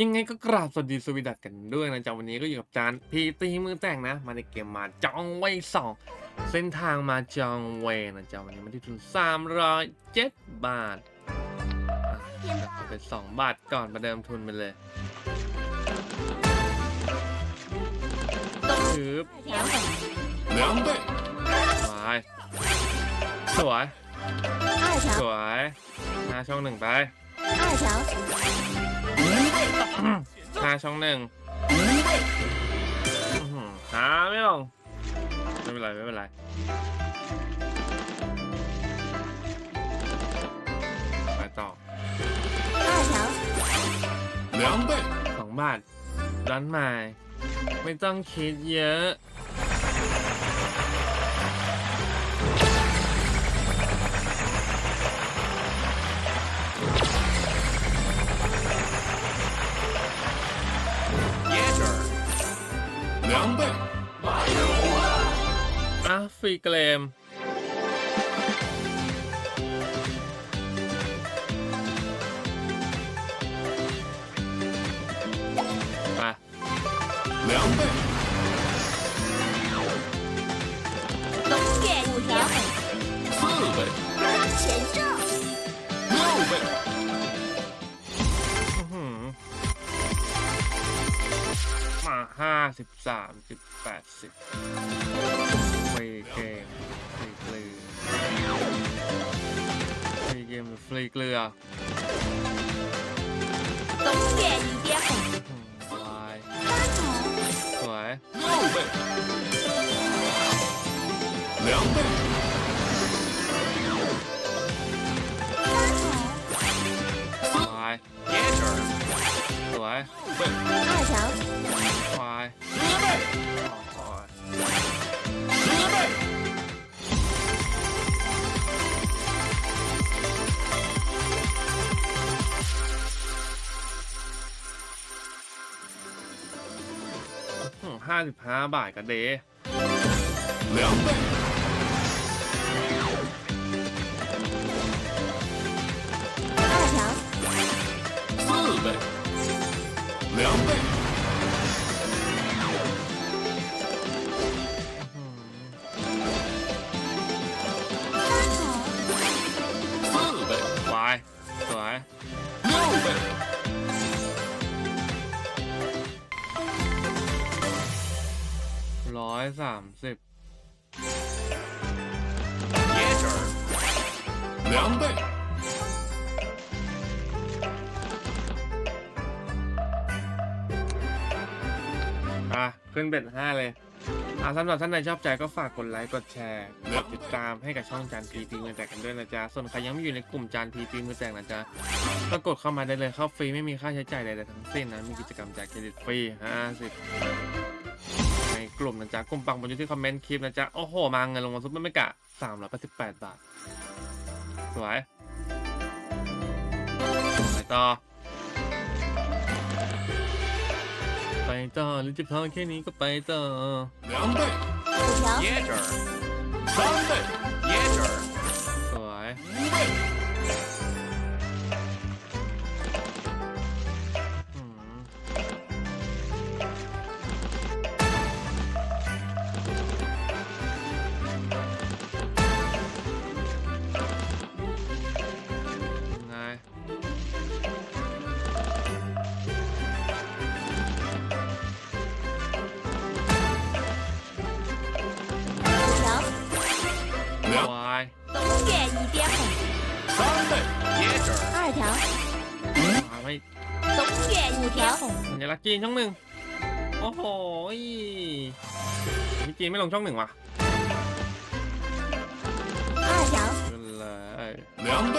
ยังไงก็กราบสวัสดีสวีดัตกันด้วยนะจ๊ะวันนี้ก็อยู่กับจานพีตีมือแต่งนะ มาในเกมมาจองไว้สองเส้นทางมาจองเวนะจ๊ะวันนี้มาที่ทุนสามร้อยเจ็ดบาทเป็นสองบาทก่อนประเดิมทุนไปเลยถือสวปสวยสวยมาช่องหนึ่งไป หาช่องหนึ่งหาไม่ลงไม่เป็นไรไม่เป็นไรไปต่อสองบาทร้านใหม่ไม่ต้องคิดเยอะ 两倍。阿飞 glam。啊，两倍。龙卷条，四倍。前正。 มาห้าสิบสามสิบแปดสิบฟรีเกมฟรีเกลือฟรีเกมหรือฟรีเกลือ 东电一边红 อืมวาย 八条 สวย 六倍，两倍，八条 วายสวย 六倍，二条 ว 55 บาทกันเดย์ สามสิบ两倍，อะ ขึ้นเบ็ดห้าเลย อะสำหรับท่านใดชอบใจก็ฝากกดไลค์ กดแชร์ กดติดตามให้กับช่องจานทีทีมือแตกกันด้วยนะจ๊ะ ส่วนใครยังไม่อยู่ในกลุ่มจานทีทีมือแตกนะจ๊ะ ก็กดเข้ามาได้เลยเข้าฟรีไม่มีค่าใช้จ่ายใดๆทั้งสิ้นนะ มีกิจกรรมแจกเครดิตฟรี50ใน กลุ่มนะจ๊ะ กลุ่มปังบนอยู่ที่คอมเมนต์คลิปนะจ๊ะ โอ้โห มาเงินลงมาซุปเปอร์เมกะ388 บาท สวย ไปต่อ ไปต่อหรือจะพอแค่นี้ก็ไปต่อ 两倍，五条三倍， ส 电五条 สัญลักษณ์จีนช่องหนึ่ง โอ้โหยพี่จีนไม่ลงช่องหนึ่งว่ะ 二条 เป็นเลย 两倍，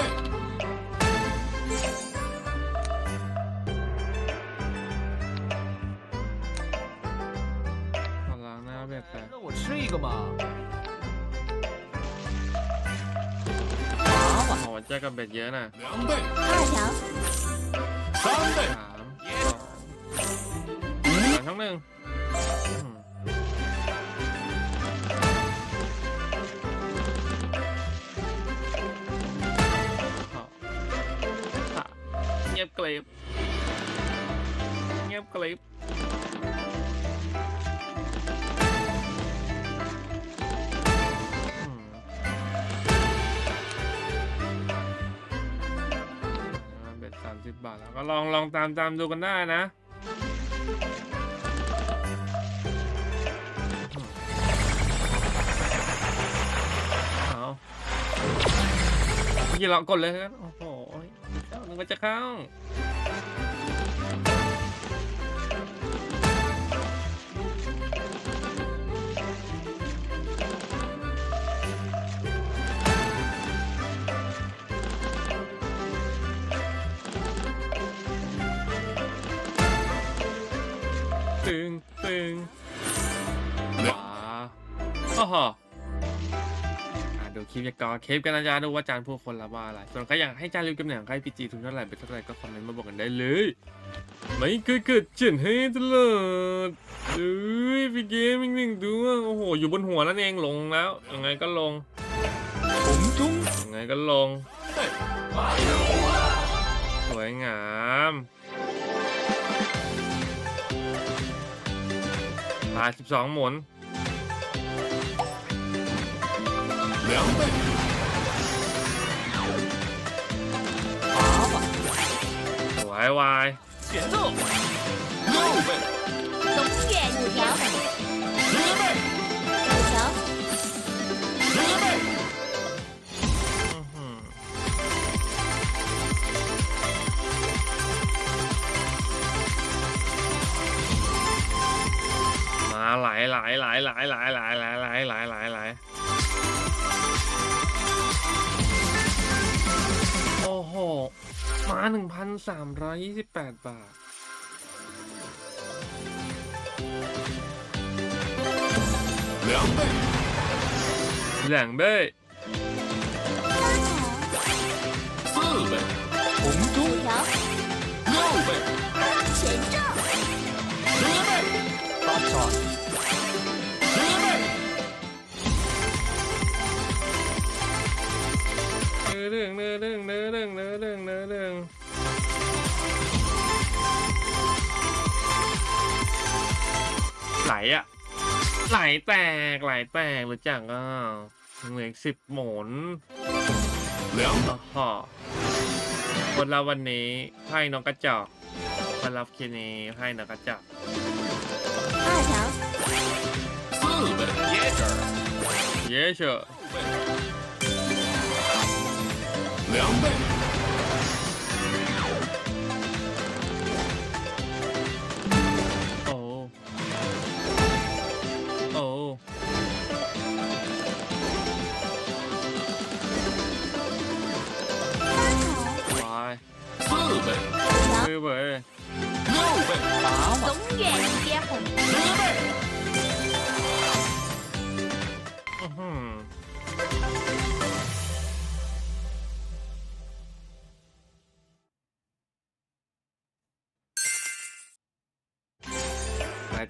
ขอล้างหน้าแบบแต่ 让我吃一个嘛！โอ้โหเจอกับเบ็ดเยอะน่ะ 两倍，二条三倍， สามสองสามช่อ ม งหนึ่งอืมขออะเงียบเกรบคลิปอืมอ่าเบ็ดสามสิบบาทแล้วก็ลองลองตามตามดูกันได้นะ พี่ลองกดเลยครับโอ้โหเข้านึกว่าจะเข้า ลิปจากกอเคปกันอาจารย์ดูว่าจานพวกคนละว่าอะไร ส่วนใครอยากให้จานรีวิวเกมไหนขงใครพีจีทุนเท่าไหร่เป็นเท่าไหร่ก็คอมเมนต์มาบอกกันได้เลยไม่เคยเกิดเจนให้ตลอดเอ้ยพี่เกมอีกหนึ่งตัโอ้โห อยู่บนหัวนั่นเองลงแล้วยังไงก็ลงผมทุ่งยังไงก็ลง สวยงามผ่า12 หมุน 两倍。八百。喂喂。节奏。六倍。龙月五条。十倍。五条。十倍。嗯哼。来来来来来来来来来来来来。 มา 1,328 บาท两倍，两倍，四倍，红中，六倍，全中，十倍，八彩。 เรื่องเนื้อเรื่องเนื้อเรื่องเนื้อเรื่องเนื้อเรื่องไหลอะไหลแตกไหลแตกหรือจังอะเหมือสิบหมุนเหลืองห่อคนเราวันนี้ไพ่น้องกระจอกคนรับเคืนนี้ไพ่นกกระจอกเยเชอร์เยเชอร์ 两倍，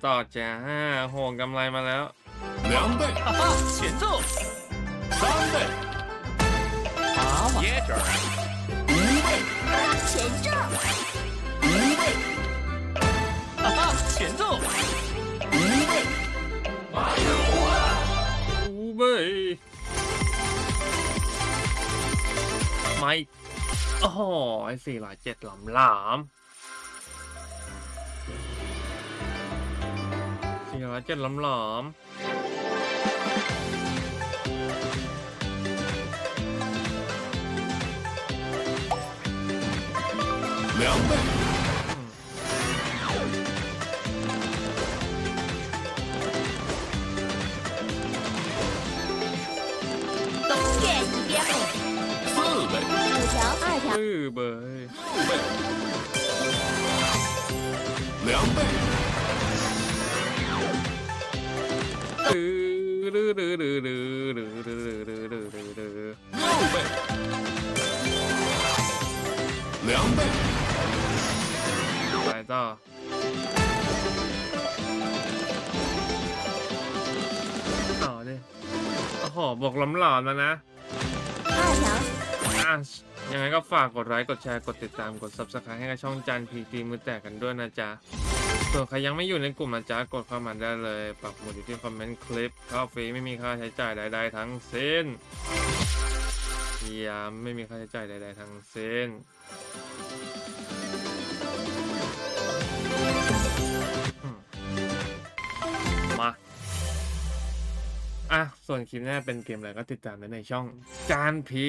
ต่อจ้าโหงกำไรมาแล้ว 两倍，哈哈，节奏，三倍，八吧，椰汁儿，五倍，权杖，五倍，哈哈，节奏，五倍， อูเบยไม่โอ้โหไอ้สี่ร้อยเจ็ดหลำหลาม นึ่งร้อยเจ็ดล้อมหลอม两倍。四倍。四倍。五条，二条。四倍。四倍。两倍。六倍，两倍， ไปต่อต่อดิโอ้โหบอกหลำหลามแล้วนะ 二条， อ่ะยังไงก็ฝากกดไลค์ กดแชร์ กดติดตาม กด subscribe ให้กับช่องจันพีทีมือแตกกันด้วยนะจ๊ะ ส่วนใครยังไม่อยู่ในกลุ่มนะจ๊ะกดเข้ามาได้เลย ปักหมุดอยู่ที่คอมเมนต์คลิปเข้าฟรีไม่มีค่าใช้จ่ายใดๆทั้งสิ้นย้ำไม่มีค่าใช้จ่ายใดๆทั้งสิ้นมาอะ ส่วนคลิปหน้าเป็นเกมอะไรก็ติดตามได้ในช่อง จานพี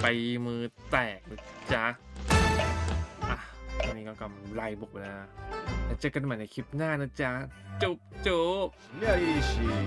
ไปมือแตกนะจ๊ะอะวันนี้ก็กำไรบุกไปแล้วนะ เจอกันใหม่ในคลิปหน้านะจ๊ะ จุ๊บจุ๊บ เรียกอีชี